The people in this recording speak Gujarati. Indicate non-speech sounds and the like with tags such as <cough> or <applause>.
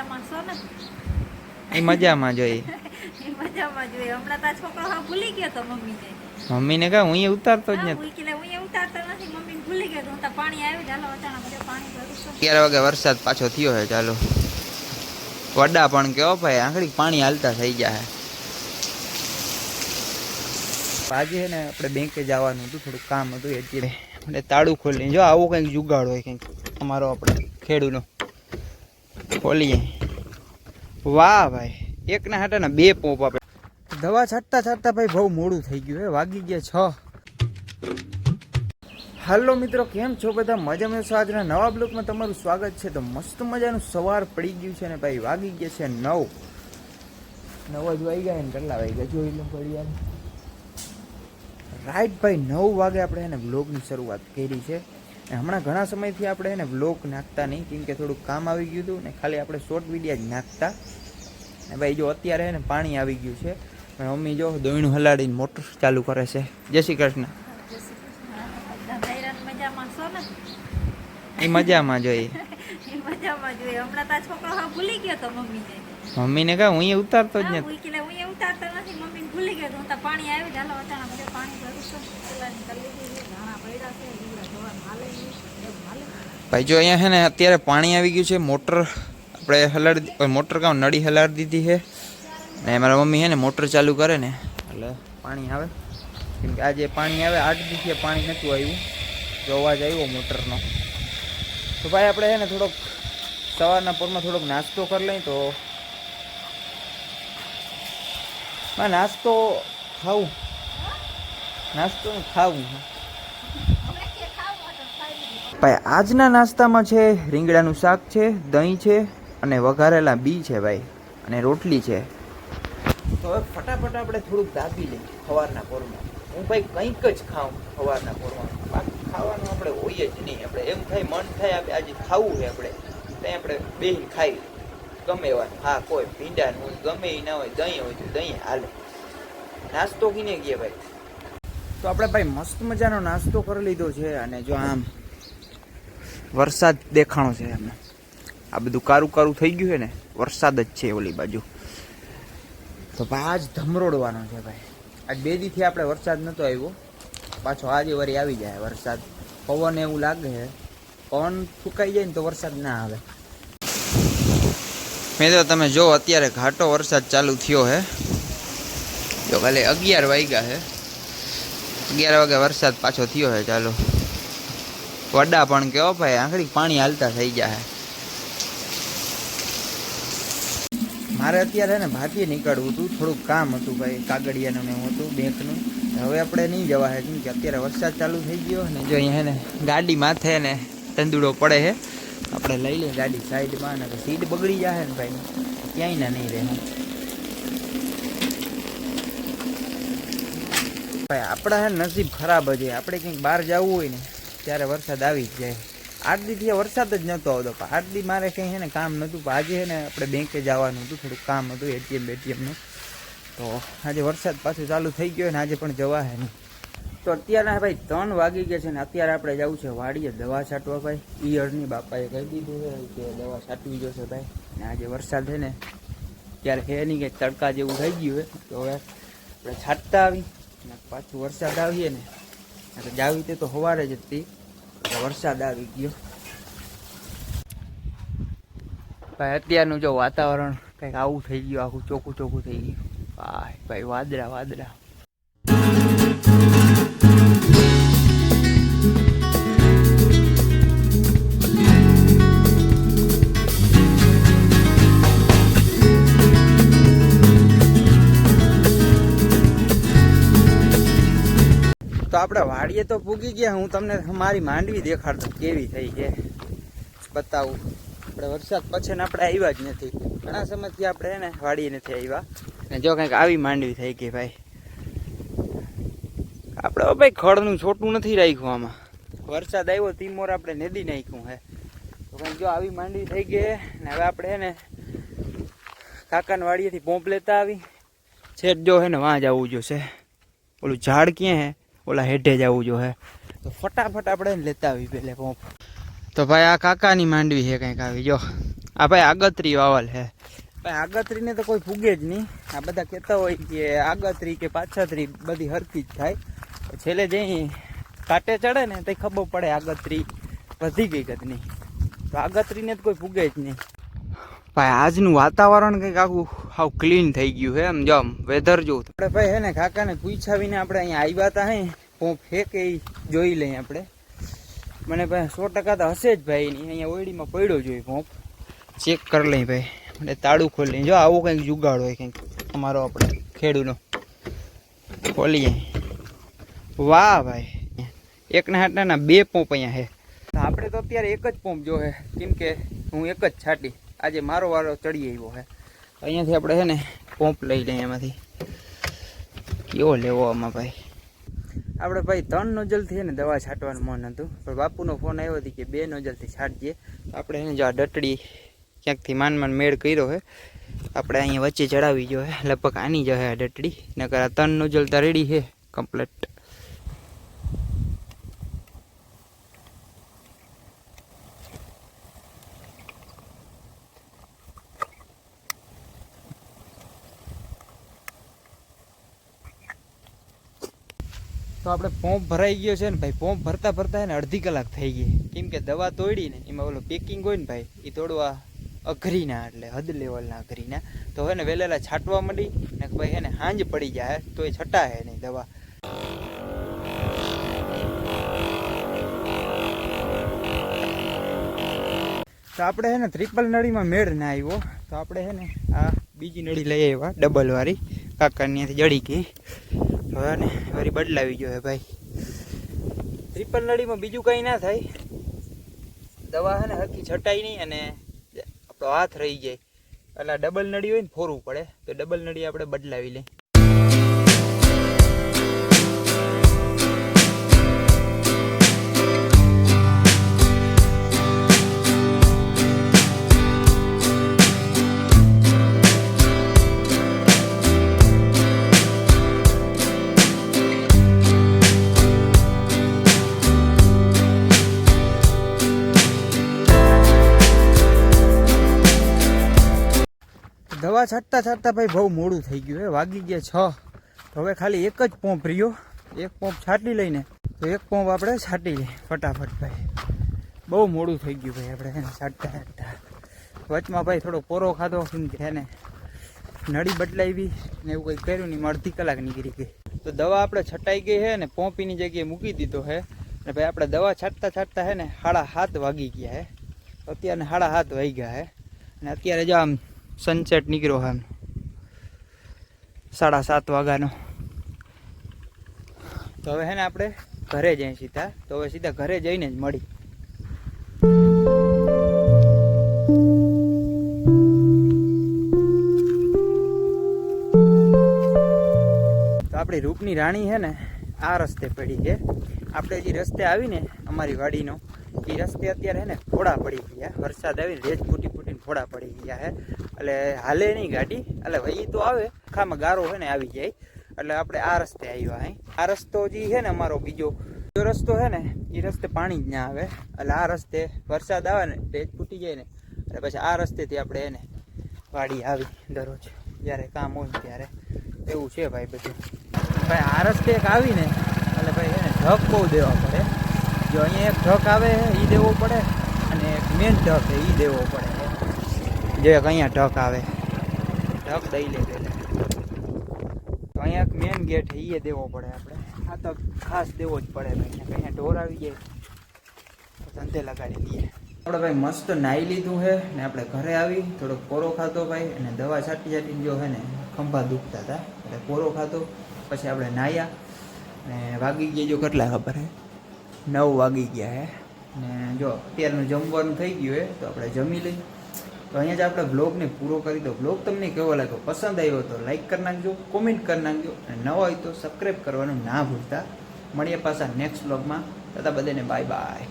મજામાં છો ને? એ મજામાં જોઈ <laughs> એ મજામાં જોઈ હમણાં તાર છોકરો હા ભૂલી ગયો તો મમ્મીને. મમ્મીને કહે હું ઉતારતો જ નથી. એટલે હું એ ઉતારતો નથી મમ્મીને ભૂલી ગયો તો હું તો પાણી આવ્યું ચાલો અચાનક બધે પાણી ભરું અગિયાર વાગે વરસાદ પાછો થયો છે ચાલો. વડા પણ કેવો ભાઈ આંગળી પાણી હાલતા થઈ ગયા છે. આજે ને આપણે બેંકે જવાનું હતું થોડું કામ હતું એટલે આપણે તાળું ખોલીને જો આવો કંઈક જુગાડ હોય કંઈક અમારો આપણે ખેડૂનો ખોલીએ. વાહ ભાઈ, એકના હાટાના બે પોપ આપે. દવા છાંટતા છાંટતા ભાઈ બહુ મોડું થઈ ગયું હે, વાગી ગયા છ. હાલો મિત્રો, કેમ છો બધા? મજામાં છો? આજના નવા બ્લોકમાં તમારું સ્વાગત છે. તો મસ્ત મજાનું સવાર પડી ગયું છે ને ભાઈ વાગી ગયા છે નવ. નવ જ વાગી ગયા ને, કેટલા વાગી ગયા જોઈ લો પડી યાર રાઈટ ભાઈ, નવ વાગે આપણે એને બ્લોગની શરૂઆત કરી છે. હમણાં ઘણા સમયથી આપણે એને વ્લોગ નાખતા નહીં કેમ કે થોડુંક કામ આવી ગયું હતું ને ખાલી આપણે શોર્ટ વિડીયા જ નાખતા. ને ભાઈ જો અત્યારે એને પાણી આવી ગયું છે. અને મમ્મી જો દોઈણું હલાડીને મોટર ચાલુ કરે છે. જય શ્રી કૃષ્ણ. એ મજામાં તો મમ્મીને. કહે હું ઉતારતો જ નથી. ઉતારતો નથી. મમ્મી ભૂલી ગયો હું તો પાણી આવ્યું ચાલો પાણી ભાઈ, જો અહીંયા છે ને અત્યારે પાણી આવી ગયું છે, મોટર આપણે હલાડી મોટર કામ નળી હલાડી દીધી છે. ને મારા મમ્મી છે ને મોટર ચાલુ કરે ને, એટલે પાણી આવે. કેમ કે આજે પાણી આવે, આઠ દિવસે પાણી નહોતું આવ્યું. જો અવાજ આવ્યો મોટરનો. તો ભાઈ, આપણે છે ને થોડોક સવારના પરમાં થોડોક નાસ્તો કરી લઈએ તો નાસ્તો ખાવું. નાસ્તો ખાવું. ભાઈ આજના નાસ્તામાં છે રીંગણાનું શાક છે દહીં છે અને વઘારેલા બી છે ભાઈ અને રોટલી છે. તો હવે ફટાફટ આપણે થોડુંક દાબી લઈએ સવારના પોરમાં. હું ભાઈ કંઈક જ ખાઉં સવારના પોરમાં. બાકી ખાવાનું આપણે હોઈએ જ નહીં. આપણે એમ થાય મન થાય આપણે આજે ખાવું છે આપણે. ત્યાં આપણે બેહીને ખાઈ ગમે એવા. હા કોઈ ભીંડાનું હોય ગમે એ ના હોય દહીં હોય તો દહીં હાલે. નાસ્તો કીને ગયા ભાઈ? તો આપણે ભાઈ મસ્ત મજાનો નાસ્તો કરી લીધો છે અને જો આમ વરસાદ દેખાણો છે એમને. આ બધું કારું કારું થઈ ગયું છે ને, વરસાદ જ છે ઓલી બાજુ. તો ભાઈ આજ ધમરોડવાનો છે ભાઈ. આજ બે દીથી આપણે વરસાદ નહોતો આવ્યો. પાછો આજે વરી આવી જાય વરસાદ. પવન એવું લાગે છે. પવન ફૂંકાઈ જાય ને તો વરસાદ ના આવે. મેં તો તમે જો અત્યારે ઘાટો વરસાદ ચાલુ થયો હે જો ખાલી અગિયાર વાગ્યા છે. અગિયાર વાગે વરસાદ પાછો થયો છે ચાલો. વડા પણ કેવો ભાઈ? આંગળી પાણી હાલતા થઈ ગયા મારે અત્યારે ને ભાતીએ નીકળવું હતું. થોડુંક કામ હતું ભાઈ, કાગળિયાનું ને એવું હતું, બેંકનું. હવે આપણે નહીં જવા હે કે અત્યારે વરસાદ ચાલુ થઈ ગયો ને જો અહીંયા ને ગાડી માથે ને તંદુડો પડે છે આપણે લઈ લઈએ ગાડી સાઈડમાં ને સીટ બગડી જાય ને ભાઈ. ક્યાંય ના નહીં રહે. ભાઈ, આપણા નસીબ ખરાબ છે. આપણે કંઈક બહાર જવું હોય ને ત્યારે વરસાદ આવી જ જાય. આઠ દીથી વરસાદ જ નહોતો આવતો. પણ આઠ મારે કંઈ છે ને કામ નહોતું. પણ આજે છે ને આપણે બેંકે જવાનું હતું. થોડુંક કામ હતું, એટીએમ બેટીએમનું. તો આજે વરસાદ પાછું ચાલુ થઈ ગયો ને આજે પણ જવા હે નહીં. તો અત્યારે ભાઈ ત્રણ વાગી ગયા છે ને અત્યારે આપણે જવું છે વાડીએ. દવા છાંટવા ભાઈ. ઈયળની બાપાએ કહી દીધું છે કે દવા છાંટવી જોશે ભાઈ. ને આજે વરસાદ છે ને ત્યારે હે નહીં કે તડકા જેવું થઈ ગયું છે. તો હવે આપણે છાંટતા આવી ને પાછું વરસાદ આવીએ ને એટલે જાવી તે તો સવારે જ હતી. વરસાદ આવી ગયો. ભાઈ, અત્યારનું જો વાતાવરણ કંઈક આવું થઈ ગયું, આખું ચોખ્ખું ચોખ્ખું થઈ ગયું. ભાઈ ભાઈ, વાદળા વાદળા. આપણે વાડીએ તો પૂગી ગયા. હું તમને મારી માંડવી દેખાડતો કેવી થઈ છે. બતાવું. આપણે વરસાદ પછી ને આપણે આવ્યા જ નથી. ઘણા સમયથી આપણે એને વાડીએ નથી આવ્યા. ને જો કંઈક આવી માંડવી થઈ ગઈ ભાઈ. આપણે ભાઈ ખડનું છોટું નથી રાખ્યું આમાં. વરસાદ આવ્યો તીમોર આપણે નદી નાખ્યું હે. તો કંઈક જો આવી માંડવી થઈ ગઈ ને હવે આપણે એને કાકાના વાડીએથી પોંપ લેતા આવી. છેટ જો હે ને વાં આવવું જોશે ઓલું ઝાડ ક્યાં હે? ઓલા હેઠે જ જો હે. તો ફટાફટ આપણે લેતા આવી પેલે પોંપ તો ભાઈ આ કાકાની માંડવી છે કંઈક આવી જો. આ ભાઈ આગતરી વાવલ હે ભાઈ આગતરીને તો કોઈ ફૂગે જ નહીં. આ બધા કહેતા હોય કે આગતરી કે પાછતરી બધી હરકી જ થાય. છેલ્લે જઈ કાંટે ચડે ને તો ખબર પડે આગતરી વધી ગઈ કદની નહીં. તો આગતરીને તો કોઈ ફૂગે જ નહીં. ભાઈ આજનું વાતાવરણ કંઈક આખું હાવ ક્લીન થઈ ગયું હે એમ જો વેધર જોવું આપણે ભાઈ હે ને કાકાને પૂછાવીને આપણે અહીંયા આવ્યા હતા હે. હું ફેંક એ જોઈ લઈએ આપણે. મને ભાઈ સો ટકા તો હશે જ ભાઈ ની અહીંયા ઓયડીમાં પડ્યો જોઈએ ભોંપ. ચેક કરી લઈ ભાઈ. એટલે તાળું ખોલી જો આવો કંઈક જુગાડ હોય કંઈક. અમારો આપણે ખેડૂનો ખોલીએ. વાહ ભાઈ. એકના હાટના બે પોંપ અહીંયા છે. આપણે તો અત્યારે એક જ પોંપ જો હે કેમ કે હું એક જ છાટી. આજે મારો વારો ચડી આવ્યો હે. અહીંયાથી આપણે છે ને પોંપ લઈ લઈએ એમાંથી. કેવો લેવો આમાં ભાઈ? આપણે ભાઈ ત્રણ નોજલથી ને દવા છાંટવાનું મન હતું. પણ બાપુનો ફોન આવ્યો હતો કે બે નોજલથી છાંટજે આપણે એને જો આ ડટડી ક્યાંકથી માન માન મેળ કર્યો હે. આપણે અહીંયા વચ્ચે ચડાવી જો લગભગ આની જ હે આ ડટડી. નકર આ ત્રણ નોજલ તો રેડી છે કમ્પ્લેટ આપણે પોંપ ભરાઈ ગયો છે ને ભાઈ પોંપ ભરતા ભરતા ને અડધી કલાક થઈ ગઈ. કેમ કે દવા તોડીને, એમાં ઓલો પેકિંગ હોય ને ભાઈ એ તોડવા અઘરીના, એટલે હદ લેવલના અઘરીના. તો હવે ને વેલેલા છાંટવા મળી ને ભાઈ એને હાંજ પડી જાય, તો એ છટાય નહીં દવા. તો આપણે હે ને ત્રિપલ નળીમાં મેળ ના આવ્યો. તો આપણે હે ને આ બીજી નળી લઈ આવ્યા, ડબલ વાળી. કાકાની જડી ગઈ. હવે ને વળી બદલાવી ગયો હે ભાઈ. ત્રિપલ નળીમાં બીજું કંઈ ના થાય. દવા હે ને હકી છટાઈ નહીં અને આપણો હાથ રહી જાય. એટલે ડબલ નળી હોય ને ફોરવું પડે. તો ડબલ નળી આપણે બદલાવી લઈએ. દવા છાંટતા છાંટતા ભાઈ બહુ મોડું થઈ ગયું હે, વાગી ગયા છ. તો હવે ખાલી એક જ પોંપ રહ્યો. એક પોંપ છાંટી લઈને તો એક પોંપ આપણે છાંટી લઈએ, ફટાફટ ભાઈ. બહુ મોડું થઈ ગયું ભાઈ આપણે એને છાંટતા છાંટતા. વચમાં ભાઈ થોડો પોરો ખાધો એને નળી બદલાવી ને એવું કંઈ કર્યું નહીં, અડધી કલાક નીકળી ગઈ. તો દવા આપણે છટાઈ ગઈ છે ને, પોંપીની જગ્યાએ મૂકી દીધો છે ને ભાઈ આપણે દવા છાંટતા છાંટતા હે ને, સાડા હાથ વાગી ગયા હે. અત્યારે સાડા હાથ વાગી ગયા હે. અને અત્યારે જો આમ સનસેટ નીકળ્યો આમ સાડા સાત વાગ્યાનો. તો હવે હે ને આપણે ઘરે જઈએ સીધા. તો હવે સીધા ઘરે જઈને જ મળી. તો આપણી રૂપની રાણી છે ને આ રસ્તે પડી છે. આપણે જે રસ્તે આવીને અમારી વાડીનો. એ રસ્તે અત્યારે હે ને ફોડા પડી ગયા. વરસાદ આવીને રેજ ફૂટી ફૂટીને ફોડા પડી ગયા હે. એટલે હાલે નહીં ગાડી. એટલે ભાઈ તો આવે. ખામાં ગારો હોય ને આવી જાય. એટલે આપણે આ રસ્તે આવ્યા અહીં આ રસ્તો જે છે ને અમારો બીજો બીજો રસ્તો છે ને, એ રસ્તે પાણી જ ના આવે. એટલે આ રસ્તે વરસાદ આવે ને ભેજ તૂટી જાય ને. એટલે પછી આ રસ્તેથી આપણે એને વાડી આવી દરરોજ. જ્યારે કામ હોય ત્યારે. એવું છે ભાઈ બધું. ભાઈ આ રસ્તે એક આવીને એટલે ભાઈ એને ઢક બહુ દેવા પડે. જો અહીંયા એક ઢક આવે એ દેવો પડે. અને એક મેન છે એ દેવો પડે. જો અહીંયા ઢક આવે. ઢક દઈ લે પેલે તો અહીંયા મેન ગેટ છે એ દેવો પડે આપણે. આ તો ખાસ દેવો જ પડે ભાઈ અહીંયા ઢોર આવી જાય. તો ધંધે લગાડી દઈએ. આપણે ભાઈ મસ્ત નાહી લીધું છે ને આપણે ઘરે આવી, થોડોક કોરો ખાધો ભાઈ અને દવા છાંટી છાંટીને જો હે ને ખંભા દુખતા હતા, એટલે કોરો ખાધો, પછી આપણે નાહ્યા ને વાગી ગયા જો કેટલા ખબર હે? નવ વાગી ગયા હે. ને જો અત્યારનું જમવાનું થઈ ગયું હે, તો આપણે જમી લઈએ. તો અહીંયા જ આપણે બ્લોગને પૂરો કરી દો. બ્લોગ તમને કેવો લાગ્યો? પસંદ આવ્યો તો લાઇક કરી નાખજો કોમેન્ટ કરી નાખજો અને નવા હોય તો સબસ્ક્રાઈબ કરવાનું ના ભૂલતા. મળીએ પાછા નેક્સ્ટ બ્લોગમાં તથા બધાને બાય બાય